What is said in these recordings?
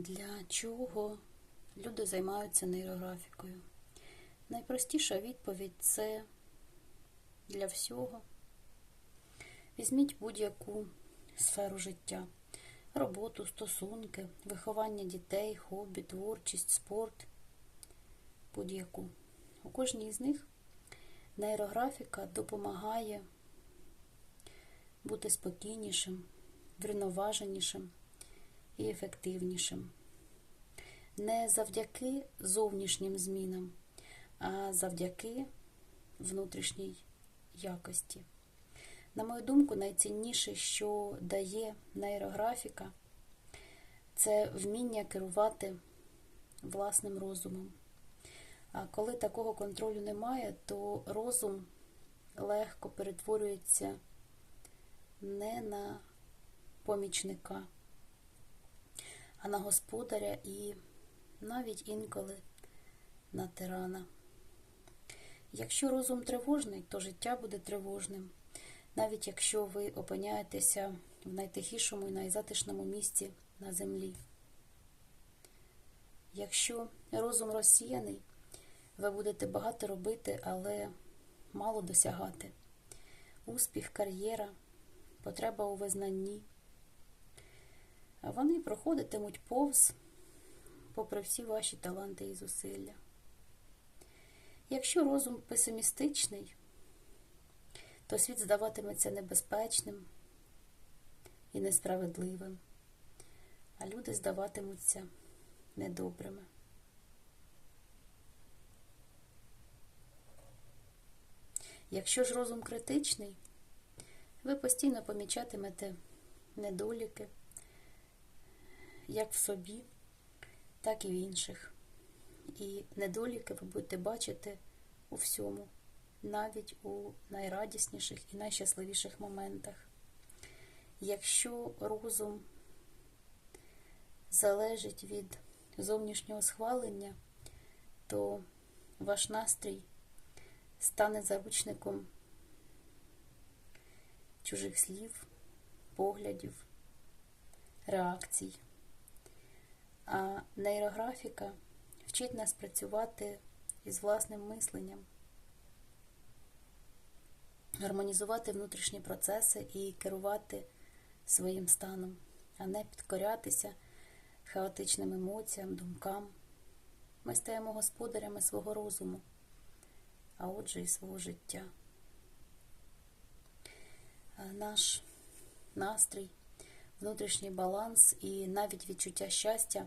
Для чого люди займаються нейрографікою? Найпростіша відповідь це для всього. Візьміть будь-яку сферу життя: роботу, стосунки, виховання дітей, хобі, творчість, спорт. Будь-яку. У кожній з них нейрографіка допомагає бути спокійнішим, врівноваженішим і ефективнішим. Не завдяки зовнішнім змінам, а завдяки внутрішній якості. На мою думку, найцінніше, що дає нейрографіка, це вміння керувати власним розумом. А коли такого контролю немає, то розум легко перетворюється не на помічника, а на господаря і навіть інколи на тирана. Якщо розум тривожний, то життя буде тривожним, навіть якщо ви опиняєтеся в найтихішому і найзатишному місці на землі. Якщо розум розсіяний, ви будете багато робити, але мало досягати. Успіх, кар'єра, потреба у визнанні. Вони проходитимуть повз, попри всі ваші таланти і зусилля. Якщо розум песимістичний, то світ здаватиметься небезпечним і несправедливим, а люди здаватимуться недобрими. Якщо ж розум критичний, ви постійно помічатимете недоліки як в собі, так і в інших. І недоліки ви будете бачити у всьому, навіть у найрадісніших і найщасливіших моментах. Якщо розум залежить від зовнішнього схвалення, то ваш настрій стане заручником чужих слів, поглядів, реакцій. А нейрографіка вчить нас працювати із власним мисленням, гармонізувати внутрішні процеси і керувати своїм станом, а не підкорятися хаотичним емоціям, думкам. Ми стаємо господарями свого розуму, а отже і свого життя. Наш настрій, внутрішній баланс і навіть відчуття щастя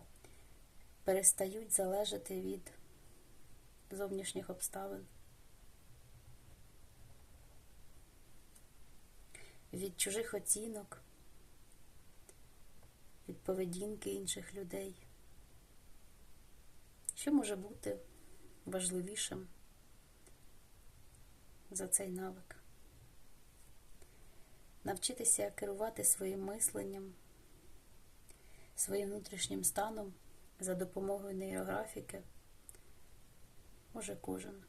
перестають залежати від зовнішніх обставин, від чужих оцінок, від поведінки інших людей. Що може бути важливішим за цей навик? Навчитися керувати своїм мисленням, своїм внутрішнім станом за допомогою нейрографіки може кожен.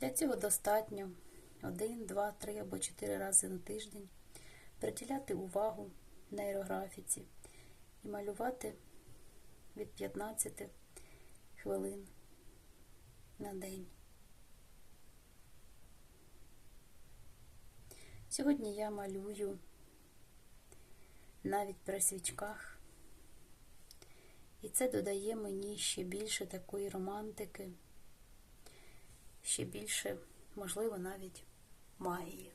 Для цього достатньо один, два, три або чотири рази на тиждень приділяти увагу нейрографіці і малювати від 15 хвилин на день. Сьогодні я малюю навіть при свічках, і це додає мені ще більше такої романтики, ще більше, можливо, навіть магії.